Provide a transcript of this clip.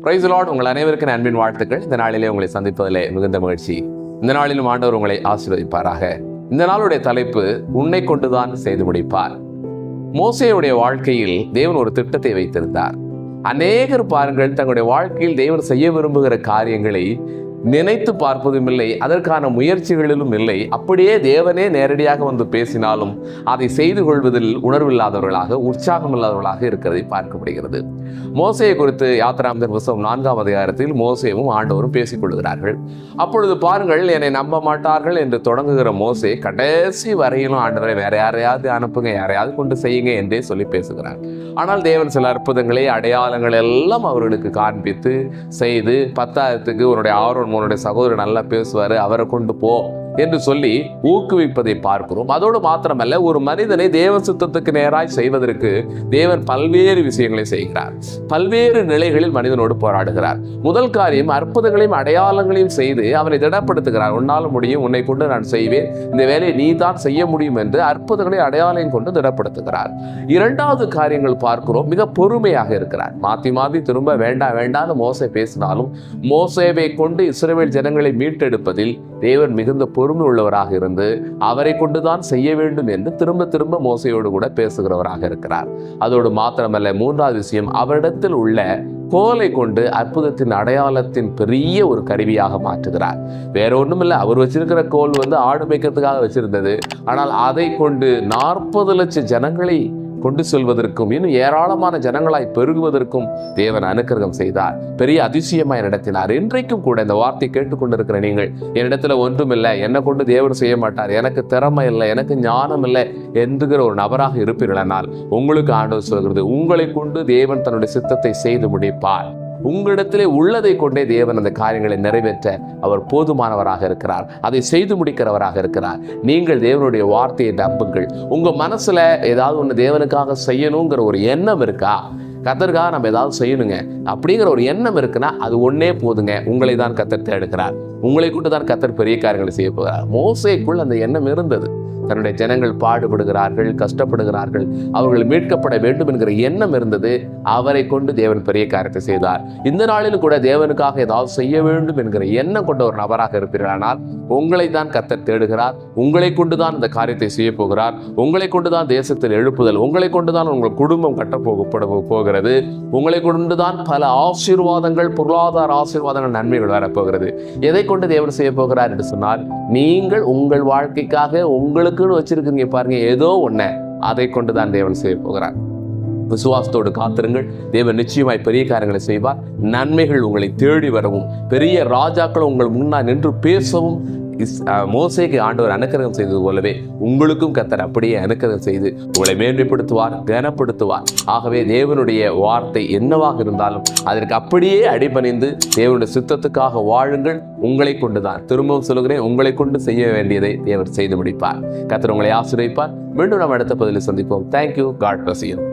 Price Lord உங்கள் அனைவருக்கும் அன்பின் வாழ்த்துக்கள். இந்த நாளிலே உங்களை சந்திப்பதிலே மிகுந்த மகிழ்ச்சி. இந்த நாளிலும் ஆண்டவர் உங்களை ஆசீர்வதிப்பாராக. இந்த நாளுடைய தலைப்பு உன்னை கொண்டுதான் செய்து முடிப்பார். மோசையுடைய வாழ்க்கையில் தேவன் ஒரு திட்டத்தை வைத்திருந்தார். அநேகர் பாருங்கள் தங்களுடைய வாழ்க்கையில் தேவன் செய்ய விரும்புகிற காரியங்களை நினைத்து பார்ப்பதும் இல்லை அதற்கான முயற்சிகளிலும் இல்லை. அப்படியே தேவனே நேரடியாக வந்து பேசினாலும் அதை செய்து கொள்வதில் உணர்வில்லாதவர்களாக உற்சாகம் இல்லாதவர்களாக இருக்கிறதை பார்க்கப்படுகிறது. மோசையை குறித்து யாத்திராமதர் புஸ்தகம் நான்காம் அதிகாரத்தில் மோசேவும் ஆண்டவரும் பேசிக் கொள்கிறார்கள். அப்பொழுது பாருங்கள் என்னை நம்ப மாட்டார்கள் என்று தொடங்குகிற மோசே கடைசி வரையிலும் ஆண்டவரை வேற யாரையாவது அனுப்புங்க யாரையாவது கொண்டு செய்யுங்க என்றே சொல்லி பேசுகிறார். ஆனால் தேவன் சில அற்புதங்களை அடையாளங்கள் எல்லாம் அவர்களுக்கு காண்பித்து செய்து பத்தாயிரத்துக்கு உன்னுடைய ஆர்வம் உன்னுடைய சகோதரர் நல்லா பேசுவார் அவரை கொண்டு போ. என்று சொல்லி ஊக்குவிப்பதை பார்க்கிறோம். அதோடு மாத்திரமல்ல ஒரு மனிதனை தேவ சுத்தத்துக்கு நேராய் செய்வதற்கு தேவன் பல்வேறு விஷயங்களை செய்கிறார். பல்வேறு நிலைகளில் மனிதனோடு போராடுகிறார். முதல் காரியம் அற்புதங்களையும் அடையாளங்களையும் செய்து அவனை திடப்படுத்துகிறார். உன்னால் முடியும் உன்னை கொண்டு நான் செய்வேன். இந்த வேலையை நீ தான் செய்ய முடியும் என்று அற்புதங்களை அடையாளம் கொண்டு திடப்படுத்துகிறார். இரண்டாவது காரியங்கள் பார்க்கிறோம் மிக பொறுமையாக இருக்கிறார். மாத்தி மாத்தி திரும்ப வேண்டாம் வேண்டாம்னு மோசை பேசினாலும் மோசேவை கொண்டு இஸ்ரேல் ஜனங்களை மீட்டெடுப்பதில் தேவன் மிகுந்த பொறுமை உள்ளவராக இருந்து அவரை கொண்டுதான் செய்ய வேண்டும் என்று திரும்ப திரும்ப மோசையோடு கூட பேசுகிறவராக இருக்கிறார். அதோடு மாத்திரமல்ல மூன்றாவது விஷயம் அவரிடத்தில் உள்ள கோலை கொண்டு அற்புதத்தின் அடையாளத்தின் பெரிய ஒரு கருவியாக மாற்றுகிறார். வேற ஒன்றும் இல்லை அவர் வச்சிருக்கிற கோல் வந்து ஆடு மேய்க்கிறதுக்காக வச்சிருந்தது. ஆனால் அதை கொண்டு நாற்பது லட்சம் ஜனங்களை கொண்டு செல்வதற்கும் இன்னும் ஏராளமான ஜனங்களாய் பெருகுவதற்கும் தேவன் அனுக்கிரகம் செய்தார். பெரிய அதிசயமாய் நடத்தினார். இன்றைக்கும் கூட இந்த வார்த்தை கேட்டுக்கொண்டிருக்கிற நீங்கள் என்னிடத்துல ஒன்றும் இல்லை என்னை கொண்டு தேவன் செய்ய மாட்டார் எனக்கு திறமை இல்லை எனக்கு ஞானம் இல்லை என்கிற ஒரு நபராக இருப்பீர்களானால் உங்களுக்கு ஆண்டவர் சொல்கிறது உங்களை கொண்டு தேவன் தன்னுடைய சித்தத்தை செய்து முடிப்பார். உங்களிடத்திலே உள்ளதை கொண்டே தேவன் அந்த காரியங்களை நிறைவேற்ற அவர் போதுமானவராக இருக்கிறார். அதை செய்து முடிக்கிறவராக இருக்கிறார். நீங்கள் தேவனுடைய வார்த்தையை நம்புங்கள். உங்கள் மனசுல ஏதாவது ஒன்று தேவனுக்காக செய்யணுங்கிற ஒரு எண்ணம் இருக்கா? கத்தருக்காக நம்ம ஏதாவது செய்யணுங்க. அப்படிங்கிற ஒரு எண்ணம் இருக்குன்னா அது ஒன்னே போதுங்க. உங்களை தான் கத்தர் தேடுகிறார். உங்களை கொண்டு தான் கத்தர் பெரிய காரியங்களை செய்ய போகிறார். மோசைக்குள் அந்த எண்ணம் இருந்தது. தன்னுடைய ஜனங்கள் பாடுபடுகிறார்கள் கஷ்டப்படுகிறார்கள் அவர்கள் மீட்கப்பட வேண்டும் என்கிற எண்ணம் இருந்தது. அவரை கொண்டு தேவன் பெரிய காரியத்தை செய்தார். இந்த நாளிலும் கூட தேவனுக்காக ஏதாவது செய்ய வேண்டும் என்கிற எண்ணம் கொண்ட ஒரு நபராக இருப்பீர்களானால் உங்களை தான் கத்தர் தேடுகிறார். உங்களை கொண்டு தான் இந்த காரியத்தை செய்ய போகிறார். உங்களை கொண்டு தான் தேசத்தில் எழுப்புதல் உங்களை கொண்டு தான் உங்கள் குடும்பம் கட்டப்போகப்பட போகிறது. உங்களை கொண்டு தான் பல ஆசீர்வாதங்கள் பொருளாதார ஆசீர்வாதங்கள் நன்மைகள் வரப்போகிறது. எதை கொண்டு தேவன் செய்ய போகிறார் என்று சொன்னால் நீங்கள் உங்கள் வாழ்க்கைக்காக உங்களுக்குன்னு வச்சிருக்கீங்க பாருங்க ஏதோ ஒன்று அதை கொண்டு தான் தேவன் செய்ய போகிறார். விசுவாசத்தோடு காத்திருங்கள். தேவன் நிச்சயமாய் பெரிய காரியங்களை செய்வார். நன்மைகள் உங்களை தேடி வரவும் பெரிய ராஜாக்கள் உங்கள் முன்னால் நின்று பேசவும் இஸ் மோசைக்கு ஆண்டவர் அனுக்கிரகம் செய்தது போலவே உங்களுக்கும் கத்தர் அப்படியே அனுக்கிரகம் செய்து உங்களை மேன்மைப்படுத்துவார் கனப்படுத்துவார். ஆகவே தேவனுடைய வார்த்தை என்னவாக இருந்தாலும் அதற்கு அப்படியே அடிபணிந்து தேவனுடைய சித்தத்துக்காக வாழுங்கள். உங்களை கொண்டு தான் திரும்பவும் சொல்லுகிறேன் உங்களை கொண்டு செய்ய வேண்டியதை தேவர் செய்து முடிப்பார். கத்தர் உங்களை ஆசிரியப்பார் மீண்டும் நாம் அடுத்த பதிலில் சந்திப்போம். தேங்க்யூ காட் பசியும்